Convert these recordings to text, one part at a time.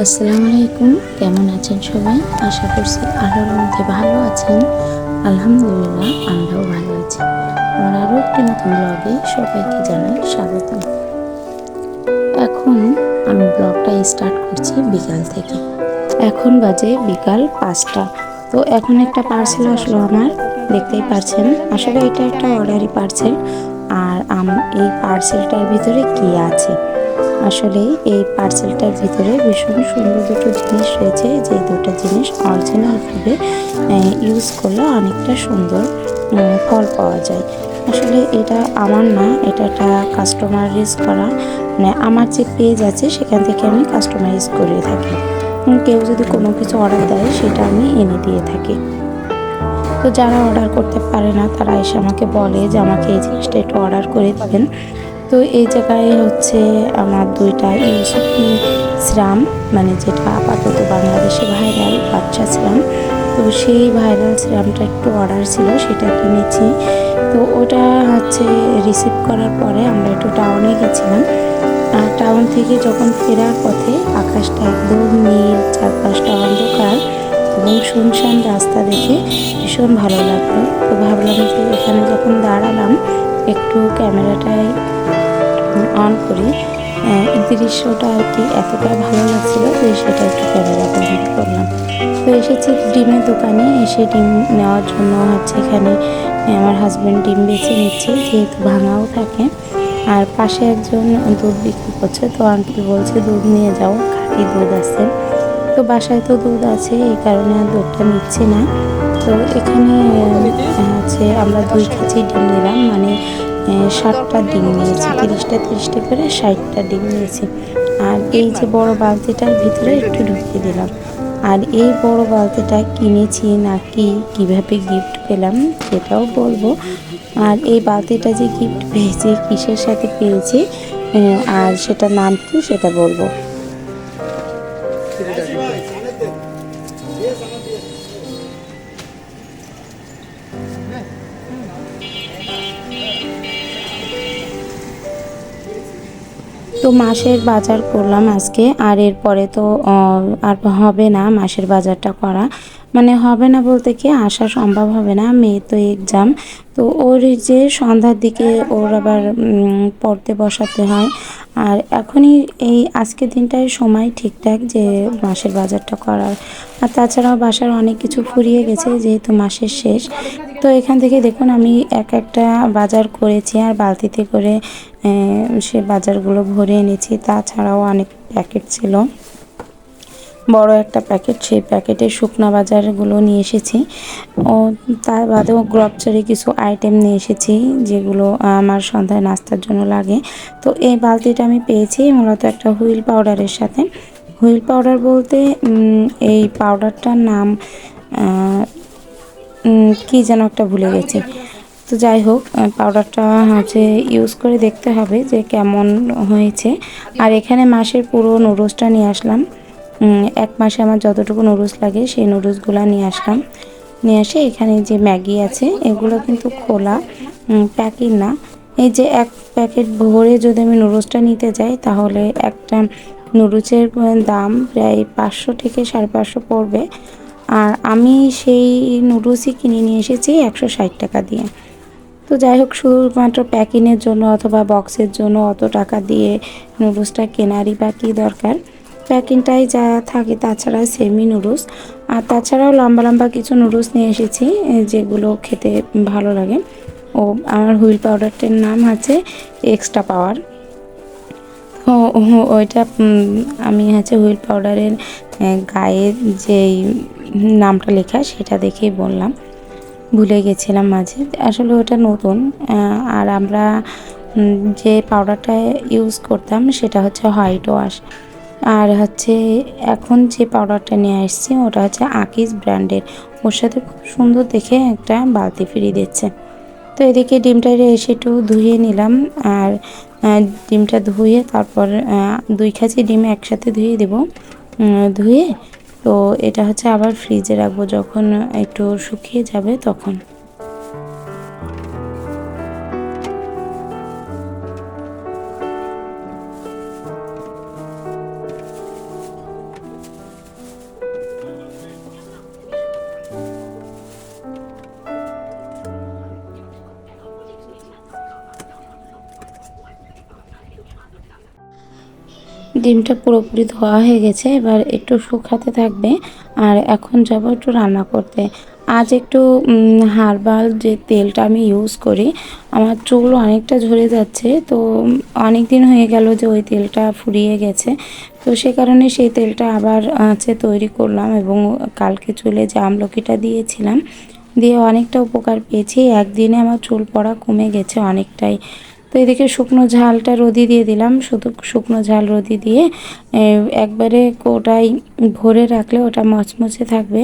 আসসালামু আলাইকুম। কেমন আছেন সবাই? আশা করছি আল্লাহর মধ্যে ভালো আছেন। আলহামদুলিল্লাহ, আমরাও ভালো আছি। আমার আরও একটি নতুন ব্লগে সবাইকে জানাই স্বাগত। এখন আমি ব্লগটা স্টার্ট করছি বিকাল থেকে। এখন বাজে বিকাল পাঁচটা। তো এখন একটা পার্সেল আসলো আমার, দেখতেই পারছেন? আসলে এটা একটা অর্ডারই পার্সেল আর আম- এই পার্সেলটার ভিতরে কি আছে? আসলে এই পার্সেলটার ভিতরে ভীষণ সুন্দর দুটো জিনিস রয়েছে। যে দুটো জিনিস অরিজিনালভাবে ইউজ করলে অনেকটা সুন্দর ফল পাওয়া যায়। আসলে এটা আমার না, এটা একটা কাস্টমারাইজ করা। মানে আমার যে পেজ আছে, সেখান থেকে আমি কাস্টমাইজ করে থাকি। কেউ যদি কোনো কিছু অর্ডার দেয়, সেটা আমি এনে দিয়ে থাকি। তো যারা অর্ডার করতে পারে না, তারা এসে আমাকে বলে যে আমাকে এই জিনিসটা একটু অর্ডার করে দিবেন। তো এই জায়গায় হচ্ছে আমার দুইটা ইউসুফি সিরাম মানে যেটা আপাতত বাংলাদেশে ভাইরাল বাচ্চা সিরাম তো সেই ভাইরাল সিরামটা একটু অর্ডার ছিল, সেটা কিনেছি। তো ওটা হচ্ছে রিসিভ করার পরে আমরা একটু টাউনে গেছিলাম। আর টাউন থেকে যখন ফেরার পথে আকাশটা একদম নীল, চারপাশটা অন্ধকার এবং শুনশান রাস্তা দেখে ভীষণ ভালো লাগল। তো ভাবলাম যে এখানে যখন দাঁড়ালাম, একটু ক্যামেরাটায় অন করি। দৃশ্যটা আর কি এতটা ভালো লাগছিল যে সেটা একটু ক্যামেরা করলাম তো এসেছি ডিমের দোকানে, এসে ডিম নেওয়ার জন্য হচ্ছে এখানে আমার হাজব্যান্ড ডিম বেছে নিচ্ছে, যেহেতু ভাঙাও থাকে। আর পাশে একজন দুধ বিক্রি করছে, তো আঙ্কেল বলছে, দুধ নিয়ে যাও, খাঁটি দুধ আছে। তো বাসায় তো দুধ আছে, এই কারণে আর দুধটা নিচ্ছি না। তো এখানে হচ্ছে আমরা দুই কেজি ডিম নিলাম মানে ষাটটা ডিম নিয়েছি, তিরিশটা তিরিশটা করে ষাটটা ডিম নিয়েছি। আর এই যে বড় বালতিটার ভিতরে একটু ঢুকিয়ে দিলাম। আর এই বড় বালতিটা কিনেছি নাকি কীভাবে গিফট পেলাম সেটাও বলব। আর এই বালতিটা যে গিফট পেয়েছি, কিসের সাথে পেয়েছি আর সেটা নাম কি সেটা বলব। তো মাসের বাজার করলাম আজকে, আর এরপরে তো আর হবে না মাসের বাজারটা করা। মানে হবে না বলতে কি, আসা সম্ভব হবে না মেয়ে তো এক্সাম তো ওর যে সন্ধ্যার দিকে ওর আবার পড়তে বসাতে হয়। আর এখনই এই আজকের দিনটাই সময় ঠিকঠাক যে মাসের বাজারটা করার। আর তাছাড়াও বাসার অনেক কিছু ফুরিয়ে গেছে, যেহেতু মাসের শেষ। তো এখান থেকে দেখুন, আমি এক একটা বাজার করেছি আর বালতিতে করে সে বাজারগুলো ভরে এনেছি। তাছাড়াও অনেক প্যাকেট ছিল। বড় একটা প্যাকেট, সেই প্যাকেটে শুকনা বাজারগুলো নিয়ে এসেছি। ও, তার বাদেও গ্রপচারি কিছু আইটেম নিয়ে এসেছি, যেগুলো আমার সন্ধ্যায় নাস্তার জন্য লাগে। তো এই বালতিটা আমি পেয়েছি মূলত একটা হুইল পাউডারের সাথে। হুইল পাউডার বলতে এই পাউডারটার নাম কি যেন একটা ভুলে গেছি। তো যাই হোক পাউডারটা হচ্ছে ইউজ করে দেখতে হবে যে কেমন হয়েছে। আর এখানে মাসের পুরো নুডলসটা নিয়ে আসলাম। এক মাসে আমার যতটুকু নুডলস লাগে, সেই নুডলসগুলো নিয়ে আসলাম। নিয়ে এসে এখানে যে ম্যাগি আছে, এগুলো কিন্তু খোলা প্যাকিং না। এই যে এক প্যাকেট ভরে যদি আমি নুডলসটা নিতে যাই, তাহলে একটা নুডলসের দাম প্রায় পাঁচশো থেকে সাড়ে পাঁচশো পড়বে। আর আমি সেই নুডলসই কিনে নিয়ে এসেছি একশো ষাট টাকা দিয়ে। তো যাই হোক, শুধুমাত্র প্যাকিংয়ের জন্য অথবা বক্সের জন্য অত টাকা দিয়ে নুডলসটা কেনারই বা কী দরকার। প্যাকিংটাই যা থাকে, তাছাড়া সেমি নুডলস আর তাছাড়াও লম্বা লম্বা কিছু নুডলস নিয়ে এসেছি যেগুলো খেতে ভালো লাগে। ও, আমার হুইল পাউডারটার নাম আছে এক্সট্রা পাওয়ার তো ওইটা আমি হচ্ছে হুইল পাউডারের গায়ে যে নামটা লেখা, সেটা দেখেই বললাম। ভুলে গেছিলাম মাঝে। আসলে ওটা নতুন আর আমরা যে পাউডারটা ইউজ করতাম, সেটা হচ্ছে হোয়াইট ওয়াশ আর হচ্ছে, এখন যে পাউডারটা নিয়ে আসছি, ওটা হচ্ছে আকিস ব্র্যান্ডের ওর সাথে খুব সুন্দর দেখে একটা বালতি ফিরিয়ে দিচ্ছে। তো এদিকে ডিমটা এসে একটু ধুয়ে নিলাম, আর ডিমটা ধুয়ে তারপর দুই খাঁচি ডিম একসাথে ধুয়ে দেব। ধুয়ে তো এটা হচ্ছে আবার ফ্রিজে রাখব যখন একটু শুকিয়ে যাবে তখন। ডিমটা পুরোপুরি ধোয়া হয়ে গেছে, এবার একটু শুকাতে থাকবে। আর এখন যাব একটু রান্না করতে। আজ একটু হার্বাল যে তেলটা আমি ইউজ করি, আমার চুল অনেকটা ঝরে যাচ্ছে, তো অনেক দিন হয়ে গেল যে ওই তেলটা ফুরিয়ে গেছে। তো সে কারণে সেই তেলটা আবার আছে তৈরি করলাম এবং কালকে চুলে যে আমলকিটা দিয়েছিলাম, দিয়ে অনেকটা উপকার পেয়েছি। একদিনে আমার চুল পড়া কমে গেছে অনেকটাই। তো এদিকে শুকনো ঝালটা রোদি দিয়ে দিলাম, শুধু শুকনো ঝাল রোদি দিয়ে একবারে ওটাই ভরে রাখলে ওটা মচমচে থাকবে।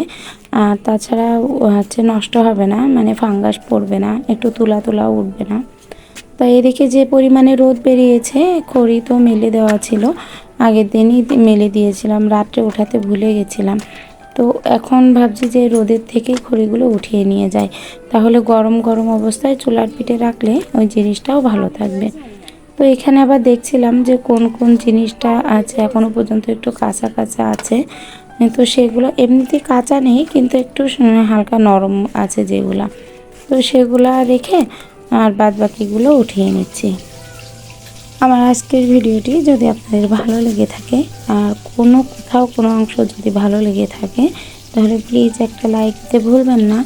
আর তাছাড়া হচ্ছে নষ্ট হবে না মানে ফাঙ্গাস পড়বে না, একটু তুলা তুলা উঠবে না। তো এদিকে যে পরিমাণে রোদ বেরিয়েছে, খড়ি তো মেলে দেওয়া ছিল, আগের দিনই মেলে দিয়েছিলাম, রাত্রে ওঠাতে ভুলে গেছিলাম। তো এখন ভাবছি যে রোদের থেকে খড়িগুলো উঠিয়ে নিয়ে যায় তাহলে গরম গরম অবস্থায় চুলার পিঠে রাখলে ওই জিনিসটাও ভালো থাকবে। তো এখানে আবার দেখছিলাম যে কোন কোন জিনিসটা আছে এখনও পর্যন্ত একটু কাঁচা কাঁচা আছে। তো সেগুলো এমনিতে কাঁচা নেই, কিন্তু একটু হালকা নরম আছে যেগুলা। তো সেগুলা রেখে আর বাদ বাকিগুলো উঠিয়ে নিচ্ছি। আমার আজকের ভিডিওটি যদি আপনাদের ভালো লেগে থাকে আর কোনো কোথাও কোনো অংশ যদি ভালো লেগে থাকে, তাহলে প্লিজ একটা লাইক দিতে ভুলবেন না।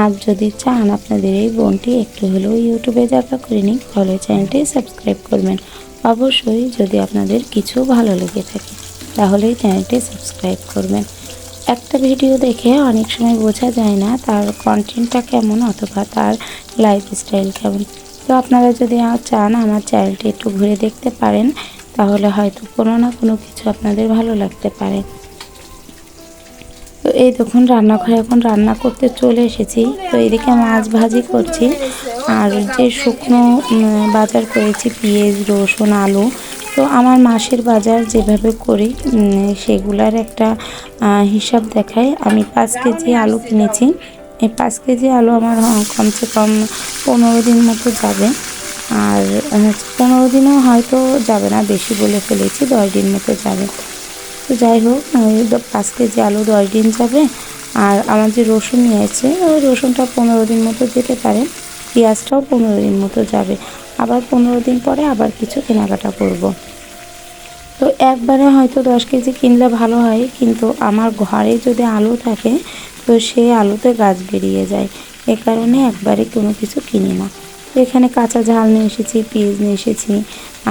আর যদি চান আপনাদের এই বোনটি একটু হলেও ইউটিউবে যাত্রা করে নিক, তাহলে চ্যানেলটি সাবস্ক্রাইব করবেন। অবশ্যই যদি আপনাদের কিছু ভালো লেগে থাকে, তাহলেই চ্যানেলটি সাবস্ক্রাইব করবেন। একটা ভিডিও দেখে অনেক সময় বোঝা যায় না তার কন্টেন্টটা কেমন অথবা তার লাইফস্টাইল কেমন। তো আপনারা যদি চান আমার চ্যানেলটি একটু ঘুরে দেখতে পারেন, তাহলে হয়তো কোনো না কোনো কিছু আপনাদের ভালো লাগতে পারে। তো এই দেখুন, রান্নাঘরে এখন রান্না করতে চলে এসেছি। তো এদিকে মাছ ভাজি করছি। আর যে শুকনো বাজার করেছি পেঁয়াজ, রসুন, আলু, তো আমার মাসের বাজার যেভাবে করি সেগুলার একটা হিসাব দেখায়। আমি পাঁচ কেজি আলু কিনেছি। এই পাঁচ কেজি আলু আমার কমসে কম পনেরো দিন মতো যাবে। আর পনেরো দিনও হয়তো যাবে না, বেশি বলে ফেলেছি, দশ দিন মতো যাবে। তো যাই হোক পাঁচ কেজি আলু দশ দিন যাবে। আর আমার যে রসুন নিয়েছে, ওই রসুনটা পনেরো দিন মতো যেতে পারে, পেঁয়াজটাও পনেরো দিন মতো যাবে। আবার পনেরো দিন পরে আবার কিছু কেনাকাটা করব। তো একবারে হয়তো দশ কেজি কিনলে ভালো হয়, কিন্তু আমার ঘরে যদি আলু থাকে তো সেই আলুতে গাছ বেরিয়ে যায়। এ কারণে একবারে কোনো কিছু কিনি না। এখানে কাঁচা ঝাল নিয়ে এসেছি, পেঁয়াজ নিয়ে এসেছি,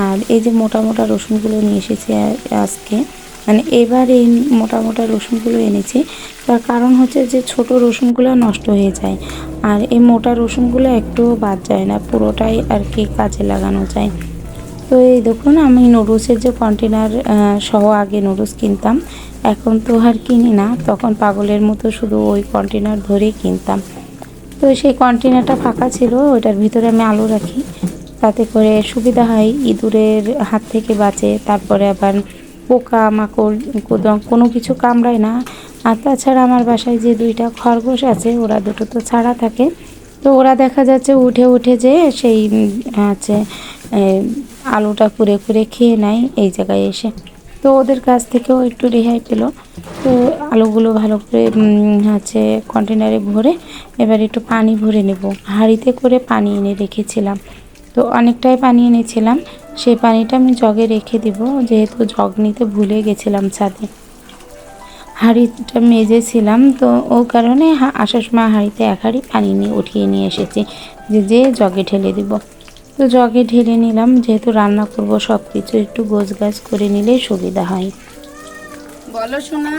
আর এই যে মোটা মোটা রসুনগুলো নিয়ে এসেছি আজকে। মানে এবার এই মোটা মোটা রসুনগুলো এনেছি। তার কারণ হচ্ছে যে ছোট রসুনগুলো নষ্ট হয়ে যায়, আর এই মোটা রসুনগুলো একটু বাদ যায় না, পুরোটাই আর কি কাজে লাগানো যায়। তো এই দেখুন, আমি নুডলসের যে কন্টেনার সহ আগে নুডলস কিনতাম। এখন তো আর কিনি না। তখন পাগলের মতো শুধু ওই কন্টেনার ধরেই কিনতাম। তো সেই কন্টেনারটা ফাঁকা ছিল, ওইটার ভিতরে আমি আলু রাখি। তাতে করে সুবিধা হয়, ইঁদুরের হাত থেকে বাঁচে। তারপরে আবার পোকা, মাকড় কোনো কিছু কামড়ায় না। আর তাছাড়া আমার বাসায় যে দুইটা খরগোশ আছে, ওরা দুটো তো ছাড়া থাকে। তো ওরা দেখা যাচ্ছে উঠে উঠে যে সেই আছে আলুটা কুড়ে কুড়ে খেয়ে নেয় এই জায়গায় এসে। তো ওদের কাছ থেকেও একটু রেহাই পেল। তো আলুগুলো ভালো করে হচ্ছে কন্টেনারে ভরে এবার একটু পানি ভরে নেব। হাঁড়িতে করে পানি এনে রেখেছিলাম। তো অনেকটাই পানি এনেছিলাম। সেই পানিটা আমি জগে রেখে দিব, যেহেতু জগ নিতে ভুলে গেছিলাম ছাদে। হাঁড়িটা মেজেছিলাম, তো ও কারণে আসার সময় হাঁড়িতে এক হাঁড়ি পানি নিয়ে উঠিয়ে নিয়ে এসেছি। যে যে জগে ঢেলে দিব। তো জগে ঢেলে নিলাম, যেহেতু রান্না করব সব কিছু একটু গোছ গাছ করে নিলে সুবিধা হয়। বলো শোনা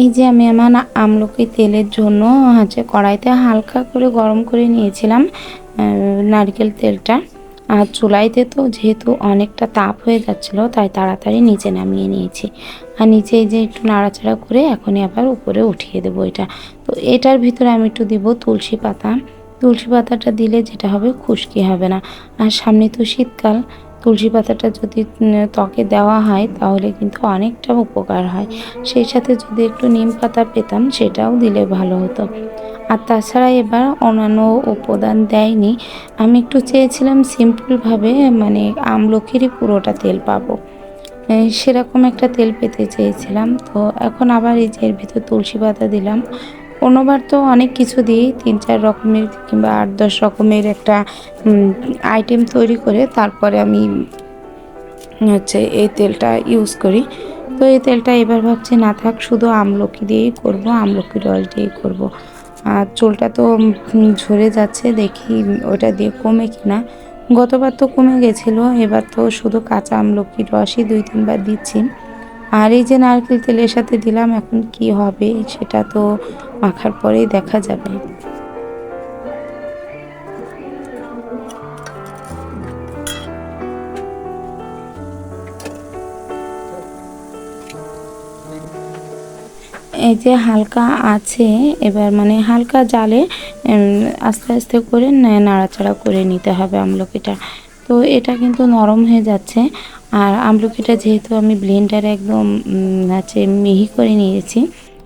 এই যে আমি আমার আমলকি তেলের জন্য হচ্ছে কড়াইতে হালকা করে গরম করে নিয়েছিলাম নারকেল তেলটা। আর চুলাইতে তো যেহেতু অনেকটা তাপ হয়ে যাচ্ছিল, তাই তাড়াতাড়ি নিচে নামিয়ে নিয়েছি। আর নিচে যে একটু নাড়াচাড়া করে এখনই আবার উপরে উঠিয়ে দেবো এটা। তো এটার ভিতরে আমি একটু দিব তুলসী পাতা। তুলসী পাতাটা দিলে যেটা হবে খুশকি হবে না। আর সামনে তো শীতকাল তুলসী পাতাটা যদি ত্বকে দেওয়া হয়, তাহলে কিন্তু অনেকটা উপকার হয়। সেই সাথে যদি একটু নিম পাতা পেতাম, সেটাও দিলে ভালো হতো। আর তাছাড়া এবার অন্যান্য উপাদান দেয়নি। আমি একটু চেয়েছিলাম সিম্পলভাবে মানে আমলকিরই পুরোটা তেল পাবো। সেরকম একটা তেল পেতে চেয়েছিলাম। তো এখন আবার এই যে এর ভিতর তুলসী পাতা দিলাম অন্যবার তো অনেক কিছু দিই, তিন চার রকমের কিংবা আট দশ রকমের একটা আইটেম তৈরি করে তারপরে আমি হচ্ছে এই তেলটা ইউজ করি। তো এই তেলটা এবার ভাবছি, না থাক, শুধু আমলকি দিয়েই করব আমলকির অয়েল দিয়েই করব। আর চুলটা তো ঝরে যাচ্ছে, দেখি ওটা দিয়ে কমে কিনা। গতবার তো কমে গেছিল, এবার তো শুধু কাঁচা আমলকির রসই দুই তিনবার দিচ্ছি। আর এই যে নারকেল তেলের সাথে দিলাম, এখন কি হবে সেটা তো মাখার পরেই দেখা যাবে। এই যে হালকা আছে, এবার মানে হালকা জালে আস্তে আস্তে করে নাড়াচাড়া করে নিতে হবে আমলকিটা। তো এটা কিন্তু নরম হয়ে যাচ্ছে। আর আমলকিটা যেহেতু আমি ব্লেন্ডারে একদম হচ্ছে মিহি করে নিয়েছি,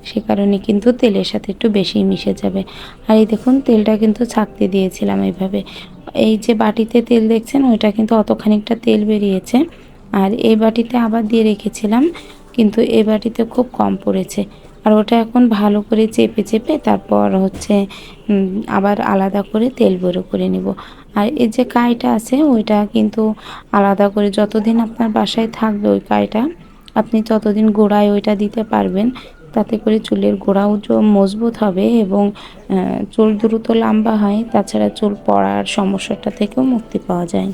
সে কারণে কিন্তু তেলের সাথে একটু বেশি মিশে যাবে। আর এই দেখুন, তেলটা কিন্তু ছাকতে দিয়েছিলাম এইভাবে। এই যে বাটিতে তেল দেখছেন, ওইটা কিন্তু অত খানিকটা তেল বেরিয়েছে। আর এই বাটিতে আবার দিয়ে রেখেছিলাম, কিন্তু এই বাটিতে খুব কম পড়েছে। আর ওটা এখন ভালো করে চেপে চেপে তারপর হচ্ছে আবার আলাদা করে তেল বেরো করে নিব। আর এই যে কাইটা আছে, ওইটা কিন্তু আলাদা করে যতদিন আপনার বাসায় থাকবে ওই কাইটা, আপনি ততদিন গোড়ায় ওইটা দিতে পারবেন। তাতে করে চুলের গোড়াও মজবুত হবে এবং চুল দ্রুত লম্বা হয়। তাছাড়া চুল পড়ার সমস্যাটা থেকেও মুক্তি পাওয়া যায়।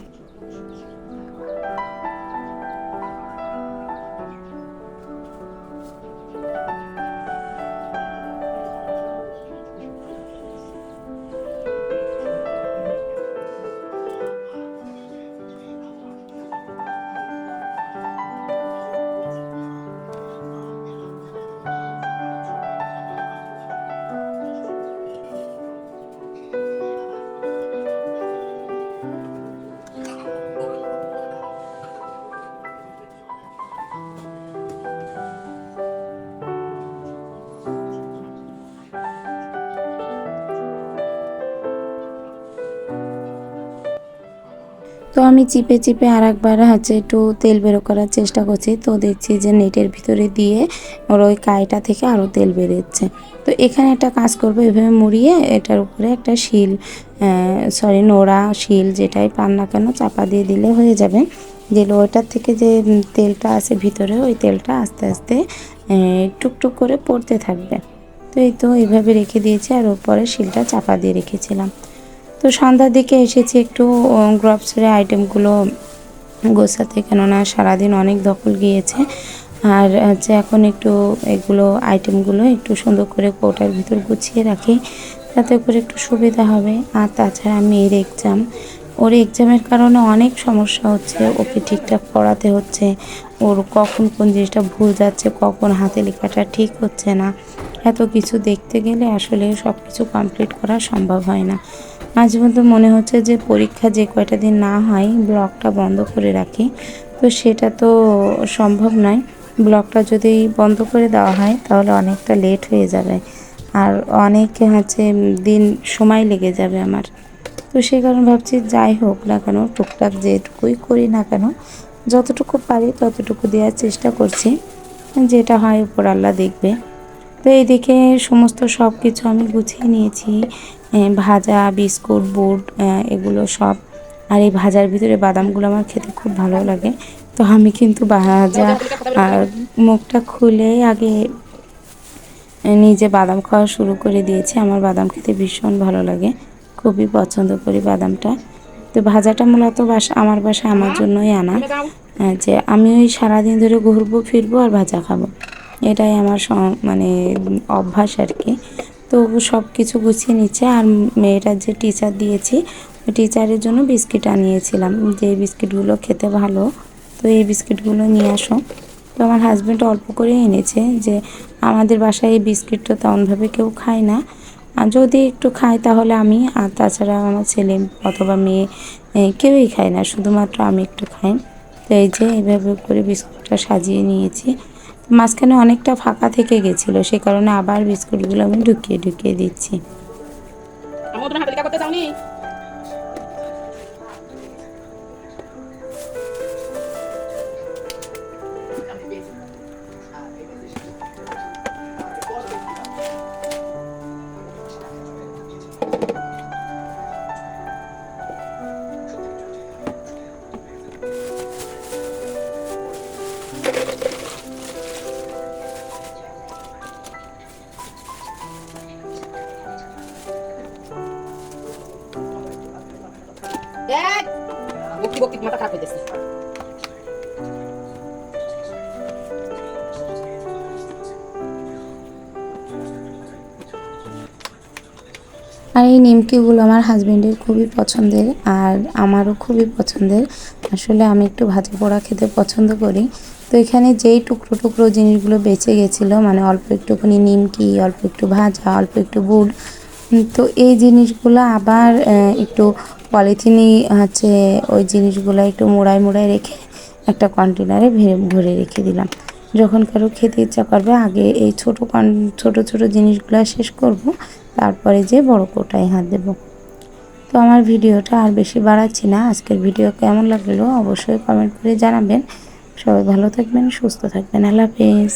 আমি চিপে চিপে আর একবার হচ্ছে একটু তেল বেরো করার চেষ্টা করছি। তো দেখছি যে নেটের ভিতরে দিয়ে ওর ওই কাইটা থেকে আরও তেল বেরোচ্ছে। তো এখানে একটা কাজ করব, এভাবে মুড়িয়ে এটার উপরে একটা শিল সরি নোড়া শিল যেটাই পান না কেন চাপা দিয়ে দিলে হয়ে যাবে। যে ওইটার থেকে যে তেলটা আছে ভিতরে, ওই তেলটা আস্তে আস্তে টুকটুক করে পড়তে থাকবে। তো এই তো এইভাবে রেখে দিয়েছি আর ওপরে শিলটা চাপা দিয়ে রেখেছিলাম। তো সন্ধ্যার দিকে এসেছি একটু গ্রপসের আইটেমগুলো গোছাতে, কেননা সারাদিন অনেক দখল গিয়েছে। আর হচ্ছে এখন একটু এগুলো আইটেমগুলো একটু সুন্দর করে কৌটার ভিতর গুছিয়ে রাখি, তাতে করে একটু সুবিধা হবে। আর তাছাড়া মেয়ের এক্সাম ওর এক্সামের কারণে অনেক সমস্যা হচ্ছে, ওকে ঠিকঠাক পড়াতে হচ্ছে, ওর কখন কোন জিনিসটা ভুল যাচ্ছে, কখন হাতে লেখাটা ঠিক হচ্ছে না, এত কিছু দেখতে গেলে আসলে সব কিছু কমপ্লিট করা সম্ভব হয় না। মাঝে মধ্যে মনে হচ্ছে যে পরীক্ষা যে কয়টা দিন না হয় ব্লগটা বন্ধ করে রাখি। তো সেটা তো সম্ভব নয়। ব্লগটা যদি বন্ধ করে দেওয়া হয়, তাহলে অনেকটা লেট হয়ে যাবে। আর অনেক হচ্ছে দিন সময় লেগে যাবে আমার। তো সেই কারণে ভাবছি যাই হোক না কেন, টুকটাক যেটুকুই করি না কেন, যতটুকু পারি ততটুকু দেওয়ার চেষ্টা করছি। যেটা হয় উপর আল্লাহ দেখবে। তো এইদিকে সমস্ত সব কিছু আমি গুছিয়ে নিয়েছি ভাজা, বিস্কুট, বুট এগুলো সব। আর এই ভাজার ভিতরে বাদামগুলো আমার খেতে খুব ভালো লাগে। তো আমি কিন্তু ভাজা আর মুখটা খুলে আগে নিজে বাদাম খাওয়া শুরু করে দিয়েছি। আমার বাদাম খেতে ভীষণ ভালো লাগে। খুবই পছন্দ করি বাদামটা। তো ভাজাটা মূলত বাসা, আমার বাসায় আমার জন্যই আনা। যে আমি ওই সারাদিন ধরে ঘুরবো, ফিরবো আর ভাজা খাব। এটাই আমার মানে অভ্যাস আর কি। তো সব কিছু গুছিয়ে নিচ্ছে আর মেয়েটার যে টিচার দিয়েছি টিচারের জন্য বিস্কিট আনিয়েছিলাম। যে বিস্কিটগুলো খেতে ভালো, তো এই বিস্কিটগুলো নিয়ে আসো। তো আমার হাজব্যান্ড অল্প করে এনেছে যে, আমাদের বাসায় এই বিস্কিটটা তেমনভাবে কেউ খায় না। আর যদি একটু খায় তাহলে আমি, আর তাছাড়া আমার ছেলে অথবা মেয়ে কেউই খায় না। শুধুমাত্র আমি একটু খাই। তো এই যে এইভাবে করে বিস্কুটটা সাজিয়ে নিয়েছি। মাঝখানে অনেকটা ফাঁকা থেকে গেছিল সে কারণে আবার বিস্কুটগুলো আমি ঢুকিয়ে ঢুকিয়ে দিচ্ছি। আর এই নিমকিগুলো আমার হাজবেন্ডের খুবই পছন্দের আর আমারও খুবই পছন্দের। আসলে আমি একটু ভাজা পোড়া খেতে পছন্দ করি। তো এখানে যেই টুকরো টুকরো জিনিসগুলো বেঁচে গেছিল মানে অল্প একটুখানি নিমকি অল্প একটু ভাজা অল্প একটু উম, তো এই জিনিসগুলো আবার একটু পলিথিনে, হচ্ছে ওই জিনিসগুলো একটু মোড়ায় মোড়ায় রেখে একটা কন্টেনারে ভরে রেখে দিলাম। যখন কারও খেতে ইচ্ছা করবে, আগে এই ছোটো কন ছোটো ছোটো জিনিসগুলো শেষ করব, তারপরে যে বড় কোটায় হাত দেব। তো আমার ভিডিওটা আর বেশি বাড়াচ্ছি না। আজকের ভিডিও কেমন লাগল অবশ্যই কমেন্ট করে জানাবেন। সবাই ভালো থাকবেন, সুস্থ থাকবেন। আল্লাহ হাফেজ।